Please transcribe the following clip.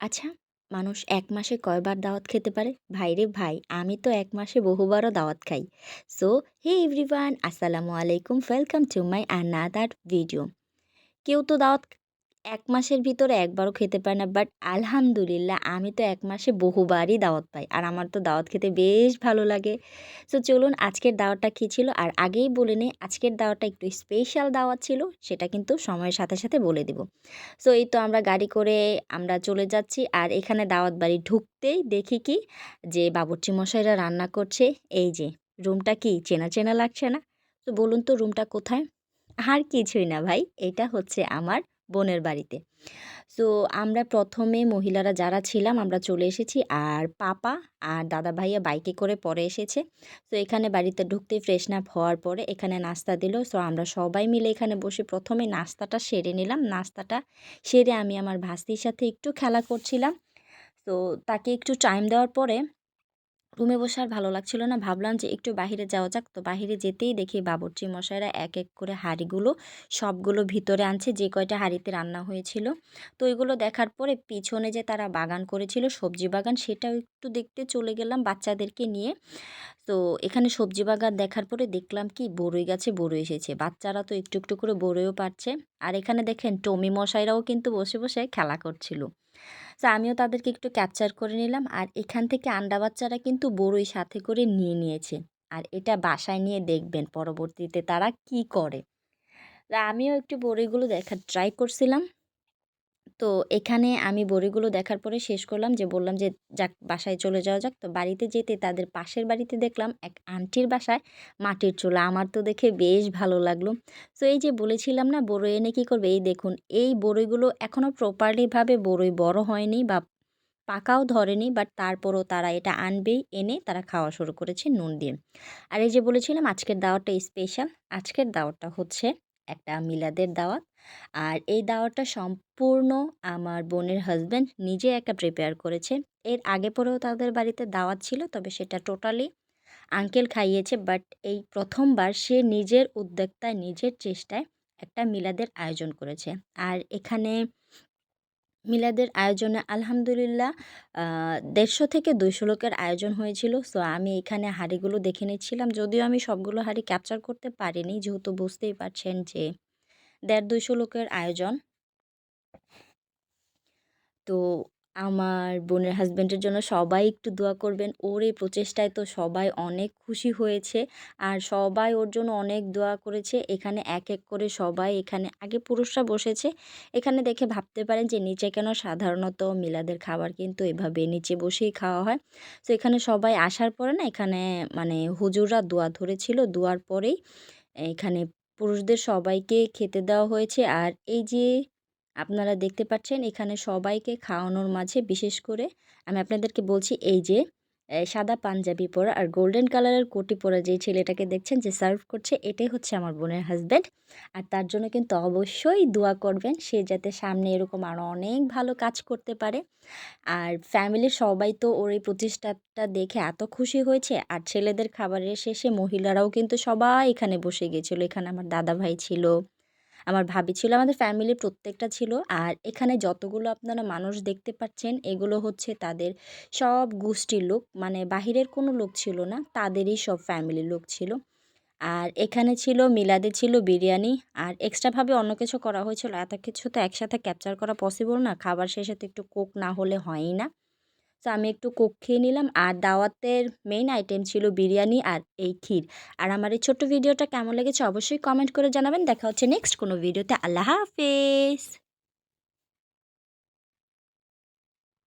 আচ্ছা, মানুষ এক মাসে কয়বার দাওয়াত খেতে পারে? ভাইরে ভাই, আমি তো এক মাসে বহুবারও দাওয়াত খাই। সো, হে এভরিওয়ান, আসসালামু আলাইকুম, welcome to my another video. কেউ তো দাওয়াত ১ মাসের ভিতরে একবারও খেতে পারে না। বাট আলহামদুলিল্লাহ আমি তো এক মাসে বহুবারই দাওয়াত পাই। আর আমার তো দাওয়াত খেতে বেশ ভালো লাগে। সো চলুন আজকের দাওয়াতটা কী ছিল? আর আগেই বলে নেই আজকের দাওয়াতটা একটু স্পেশাল দাওয়াত ছিল। সেটা কিন্তু সময়ের সাথে, সাথে বলে দিব। সো এই তো আমরা গাড়ি করে আমরা চলে যাচ্ছি। আর এখানে দাওয়াত বাড়ি ঢুকতেই দেখি কি যে বাবুর্চি মশাইরা রান্না করছে। এই যে রুমটা কি চেনা, চেনা লাগছে না? তো বলুন তো রুমটা কোথায়? আর কিছুই না ভাই, এটা হচ্ছে আমার বোনের বাড়িতে। সো আমরা প্রথমে মহিলারা যারা ছিলাম, আমরা চলে এসেছি। আর পাপা আর দাদা ভাইয়া বাইকে করে পরে এসেছে। তো এখানে বাড়িতে ঢুকতে ফ্রেশন আপ হওয়ার পরে এখানে নাস্তা দিল। সো আমরা সবাই মিলে এখানে বসে প্রথমে নাস্তাটা সেরে নিলাম। নাস্তাটা সেরে আমি আমার ভাস্তির সাথে একটু খেলা করছিলাম। তো তাকে একটু টাইম দেওয়ার পরে রুমে বসে আর ভালো লাগছিল না। ভাবলাম যে একটু বাহিরে যাওয়া যাক। তো বাহিরে যেতেই দেখি বাবুর্চি মশাইরা এক এক করে হাঁড়িগুলো সবগুলো ভিতরে আনছে। যে কয়টা হাঁড়িতে রান্না হয়েছিল। তো ওইগুলো দেখার পরে পিছনে যে তারা বাগান করেছিল, সবজি বাগান, সেটাও একটু দেখতে চলে গেলাম বাচ্চাদেরকে নিয়ে। তো এখানে সবজি বাগান দেখার পরে দেখলাম কি, বড়ই গাছে বড়ই এসেছে। বাচ্চারা তো একটু একটু করে বড়ইও পারছে। আর এখানে দেখেন টমি মশাইরাও কিন্তু বসে বসে খেলা করছিল। তো আমিও তাদেরকে একটু ক্যাপচার করে নিলাম। আর এখান থেকে আন্ডা বাচ্চারা কিন্তু বড়ই সাথে করে নিয়ে নিয়েছে। আর এটা বাসায় নিয়ে দেখবেন পরবর্তীতে তারা কি করে। আমিও একটু বড়িগুলো দেখার ট্রাই করছিলাম। তো এখানে আমি বড়িগুলো দেখার পরে শেষ করলাম যে বললাম যে যাক, বাসায় চলে যাওয়া যাক। তো বাড়িতে যেতে তাদের পাশের বাড়িতে দেখলাম এক আন্টির বাসায় মাটির চুলা। আমার তো দেখে বেশ ভালো লাগল। তো এই যে বলেছিলাম না বড়ই এনে কী করবে? এই দেখুন, এই বড়ইগুলো এখনও প্রপারলিভাবে বড়ই বড় হয়নি বা পাকাও ধরেনি বাট তারপরও তারা এটা আনবেই এনে তারা খাওয়া শুরু করেছে নুন দিয়ে। আর এই যে বলেছিলাম, আজকের দাওয়াতটা স্পেশাল আজকের দাওয়াতটা হচ্ছে একটা মিলাদের দাওয়াত। আর এই দাওয়াতটা সম্পূর্ণ আমার বোনের হাজব্যান্ড নিজে একটা প্রিপেয়ার করেছে। এর আগে পরেও তাদের বাড়িতে দাওয়াত ছিল, তবে সেটা টোটালি আঙ্কেল খাইয়েছে বাট এই প্রথমবার সে নিজের উদ্যোক্তায়, নিজের চেষ্টায় একটা মিলাদের আয়োজন করেছে। আর এখানে মিলাদের আয়োজনে আলহামদুলিল্লাহ দেড়শো থেকে দুইশো লোকের আয়োজন হয়েছিল। সো আমি এখানে হাঁড়িগুলো দেখে নিচ্ছিলাম, যদিও আমি সবগুলো হাঁড়ি ক্যাপচার করতে পারিনি, যেহেতু বুঝতেই পারছেন যে দেড় দুইশো লোকের আয়োজন। তো আমার বোনের হাজব্যান্ডের জন্য সবাই একটু দোয়া করবেন। ওর এই প্রচেষ্টায় তো সবাই অনেক খুশি হয়েছে। আর সবাই ওর জন্য অনেক দোয়া করেছে। এখানে এক এক করে সবাই এখানে আগে পুরুষরা বসেছে। এখানে দেখে ভাবতে পারেন যে নিচে কেন সাধারণত মিলাদের খাবার কিন্তু এভাবে নিচে বসেই খাওয়া হয়। তো এখানে সবাই আসার পরে না এখানে মানে হুজুররা দোয়া ধরেছিল। দোয়ার পরেই এখানে পুরুষদের সবাইকে খেতে দেওয়া হয়েছে। আর এই যে আপনারা দেখতে পাচ্ছেন, এখানে সবাইকে খাওয়ানোর মাঝে বিশেষ করে আমি আপনাদেরকে বলছি, এই যে সাদা পাঞ্জাবি পরা আর গোল্ডেন কালারের কোটি পরা যে ছেলেটাকে দেখছেন যে সার্ভ করছে, এটাই হচ্ছে আমার বোনের হাজব্যান্ড আর তার জন্য কিন্তু অবশ্যই দোয়া করবেন, সে যাতে সামনে এরকম আরও অনেক ভালো কাজ করতে পারে। আর ফ্যামিলির সবাই তো ওর এই প্রতিষ্ঠাটা দেখে এত খুশি হয়েছে। আর ছেলেদের খাবারের শেষে মহিলারাও কিন্তু সবাই এখানে বসে গিয়েছিল এখানে আমার দাদা ভাই ছিল আমার ভাবি ছিল, আমাদের ফ্যামিলির প্রত্যেকটা ছিল। আর এখানে যতগুলো আপনারা মানুষ দেখতে পাচ্ছেন, এগুলো হচ্ছে তাদের সব গোষ্ঠীর লোক। মানে বাহিরের কোনো লোক ছিল না, তাদেরই সব ফ্যামিলির লোক ছিল। আর এখানে ছিল, মিলাদে ছিল বিরিয়ানি। আর এক্সট্রাভাবে অন্য কিছু করা হয়েছিল। এত কিছু তো একসাথে ক্যাপচার করা পসিবল না। খাবার শেষে তো একটু কোক না হলে হয়ই না। তো আমি একটু কোক খেয়ে নিলাম। আর দাওয়াতের মেইন আইটেম ছিল বিরিয়ানি আর এই ক্ষীর। আর আমার এই ছোট্ট ভিডিওটা কেমন লেগেছে অবশ্যই কমেন্ট করে জানাবেন। দেখা হচ্ছে নেক্সট কোনো ভিডিওতে আল্লাহ হাফেজ।